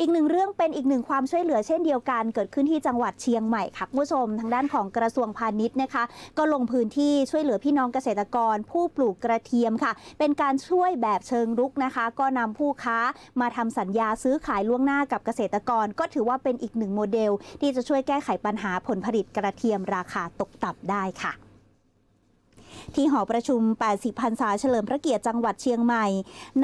อีกหนึ่งเรื่องเป็นอีกหนึ่งความช่วยเหลือเช่นเดียวกัน เกิดขึ้นที่จังหวัดเชียงใหม่ค่ะคุณผู้ชม ทางด้านของกระทรวงพาณิชย์นะคะ ก็ลงพื้นที่ช่วยเหลือพี่น้องเกษตรกร ผู้ปลูกกระเทียมค่ะ เป็นการช่วยแบบเชิงรุกนะคะ ก็นำผู้ค้ามาทำสัญญาซื้อขายล่วงหน้ากับเกษตรกร ก็ถือว่าเป็นอีกหนึ่งโมเดล ที่จะช่วยแก้ไขปัญหาผลผลิตกระเทียมราคาตกต่ำได้ค่ะ ที่หอประชุม 80พรรษาเฉลิมพระเกียรติจังหวัดเชียงใหม่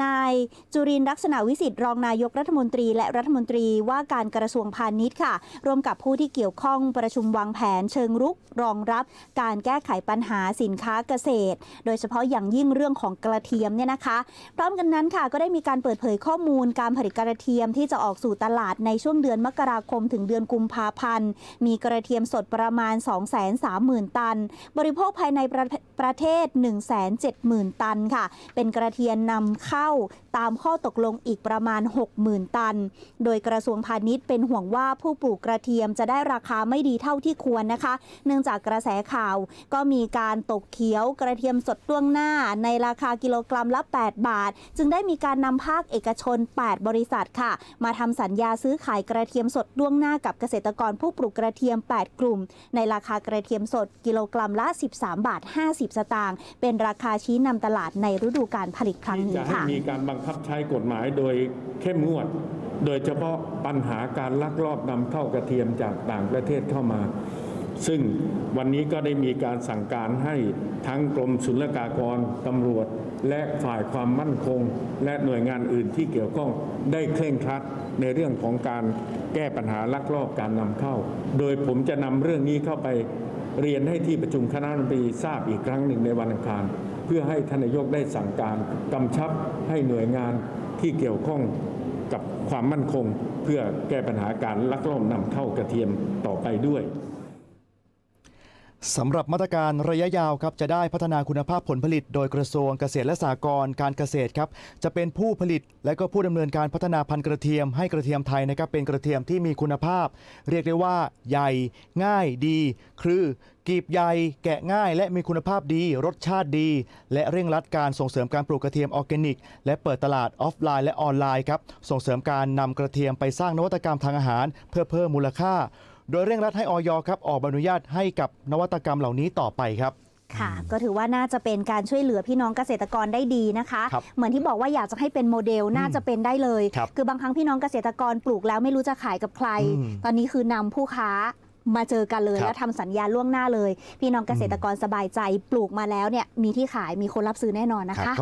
นายจุรินร์ลักษณะวิสิทธิ์รองนายกรัฐมนตรีและรัฐมนตรีว่าการกระทรวงพาณิชย์ค่ะ ร่วมกับผู้ที่เกี่ยวข้องประชุมวางแผนเชิงรุกรองรับ การแก้ไขปัญหาสินค้าเกษตร โดยเฉพาะอย่างยิ่งเรื่องของกระเทียมเนี่ยนะคะ พร้อมกันนั้นค่ะก็ได้มีการเปิดเผยข้อมูลการผลิตกระเทียมที่จะออกสู่ตลาดในช่วงเดือนมกราคมถึงเดือนกุมภาพันธ์ มีกระเทียมสดประมาณ 230,000 ตัน บริโภคภายในประประเทศ 170,000 ตันค่ะ เป็นกระเทียมนำเข้าตามข้อตกลงอีกประมาณ 60,000 ตัน โดยกระทรวงพาณิชย์เป็นห่วงว่าผู้ปลูกกระเทียมจะได้ราคาไม่ดีเท่าที่ควรนะคะ เนื่องจากกระแสข่าวก็มีการตกเขียวกระเทียมสดล่วงหน้า ในราคากิโลกรัมละ 8 บาท จึงได้มีการนำภาคเอกชน 8 บริษัทค่ะ มาทำสัญญาซื้อขายกระเทียมสดล่วงหน้ากับเกษตรกรผู้ปลูกกระเทียม 8 กลุ่ม ในราคากระเทียมสดกิโลกรัมละ 13 บาท 50สตางค์เป็นราคาชี้นำตลาดในฤดูการผลิตครั้งที่นี้จะให้ค่ะ มีการบังคับใช้กฎหมายโดยเข้มงวด โดยเฉพาะปัญหาการลักลอบนำเข้ากระเทียมจากต่างประเทศเข้ามา ซึ่งวันนี้ก็ได้มีการสั่งการให้ทั้งกรมศุลกากรตำรวจ และฝ่ายความมั่นคง และหน่วยงานอื่นที่เกี่ยวข้องได้เคร่งครัดในเรื่องของการแก้ปัญหาลักลอบการนำเข้า โดยผมจะนำเรื่องนี้เข้าไปเรียนให้ที่ประชุมคณะรัฐมนตรีทราบอีกครั้งหนึ่งในวันอังคาร เพื่อให้ท่านนายกได้สั่งการกำชับให้หน่วยงานที่เกี่ยวข้องกับความมั่นคง เพื่อแก้ปัญหาการลักลอบนำเข้ากระเทียมต่อไปด้วย สำหรับมาตรการระยะยาวครับจะได้พัฒนาคุณภาพผลผลิต โดยกระทรวงเกษตรและสหกรณ์การเกษตรครับจะเป็นผู้ผลิต และก็ผู้ดำเนินการพัฒนาพันธุ์กระเทียมให้กระเทียมไทยนะครับเป็นกระเทียมที่มีคุณภาพ เรียกได้ว่า ใหญ่ ง่ายดี คือกีบใหญ่แกะง่าย และมีคุณภาพดี รสชาติดี และเร่งรัดการส่งเสริมการปลูกกระเทียมออร์แกนิก และเปิดตลาดออฟไลน์และออนไลน์ครับส่งเสริมการนำกระเทียมไปสร้างนวัตกรรมทางอาหาร เพื่อเพิ่มมูลค่า โดยเร่งรัดให้ออยครับออกใบอนุญาตให้กับนวัตกรรมเหล่านี้ต่อไปครับ ค่ะ ก็ถือว่าน่าจะเป็นการช่วยเหลือพี่น้องเกษตรกรได้ดีนะคะ ครับเหมือนที่บอกว่าอยากจะให้เป็นโมเดลน่าจะเป็นได้เลย ครับอบางครั้งพี่น้องเกษตรกรปลูกแล้วไม่รู้จะขายกับใคร อืมตอนนี้คือนำผู้ค้ามาเจอกันเลยครับแล้วทำสัญญาล่วงหน้าเลย พี่น้องเกษตรกรสบายใจปลูกมาแล้วเนี่ยมีที่ขายมีคนรับซื้อแน่นอนนะครัคะ บ